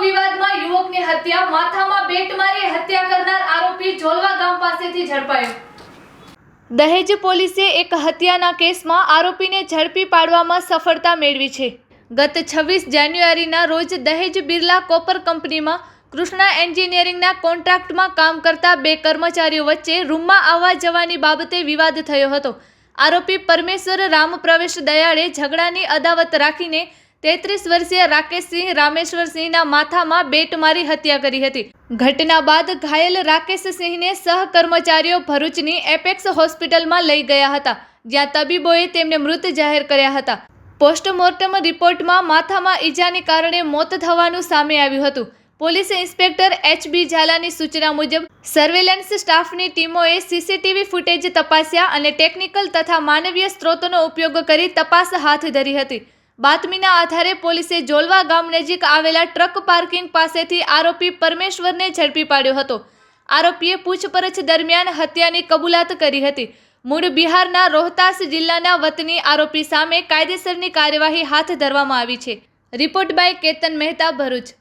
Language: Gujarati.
વિવાદમાં યુવકની હત્યા, માથામાં બેટ મારી હત્યા કરનાર આરોપી જોલવા ગામ પાસેથી ઝડપાયો. દહેજ પોલીસે એક હત્યાના કેસમાં આરોપીને ઝડપી પાડવામાં સફળતા મેળવી છે. ગત છવ્વીસ જાન્યુઆરીના રોજ દહેજ બિરલા કોપર કંપનીમાં કૃષ્ણા એન્જિનિયરિંગના કોન્ટ્રાક્ટમાં કામ કરતા બે કર્મચારીઓ વચ્ચે રૂમમાં આવવા જવાની બાબતે વિવાદ થયો હતો. આરોપી પરમેશ્વર રામ પ્રવેશ દયાળે ઝઘડાની અદાવત રાખીને તેત્રીસ વર્ષીય રાકેશસિંહ રામેશ્વરસિંહના માથામાં બેટ મારી હત્યા કરી હતી. ઘટના બાદ ઘાયલ રાકેશસિંહને સહકર્મચારીઓ ભરૂચની એપેક્સ હોસ્પિટલમાં લઈ ગયા હતા, જ્યાં તબીબોએ તેમને મૃત જાહેર કર્યા હતા. પોસ્ટમોર્ટમ રિપોર્ટમાં માથામાં ઈજાને કારણે મોત થવાનું સામે આવ્યું હતું. પોલીસ ઇન્સ્પેક્ટર એચ બી ઝાલાની સૂચના મુજબ સર્વેલન્સ સ્ટાફની ટીમોએ સીસીટીવી ફૂટેજ તપાસ્યા અને ટેકનિકલ તથા માનવીય સ્ત્રોતોનો ઉપયોગ કરી તપાસ હાથ ધરી હતી. બાતમીના આધારે પોલીસે જોલવા ગામ નજીક આવેલા ટ્રક પાર્કિંગ પાસેથી આરોપી પરમેશ્વરને ઝડપી પાડ્યો હતો. આરોપીએ પૂછપરછ દરમિયાન હત્યાની કબૂલાત કરી હતી. મૂળ બિહારના રોહતાસ જિલ્લાના વતની આરોપી સામે કાયદેસરની કાર્યવાહી હાથ ધરવામાં આવી છે. Report by Ketan Mehta Bharuch.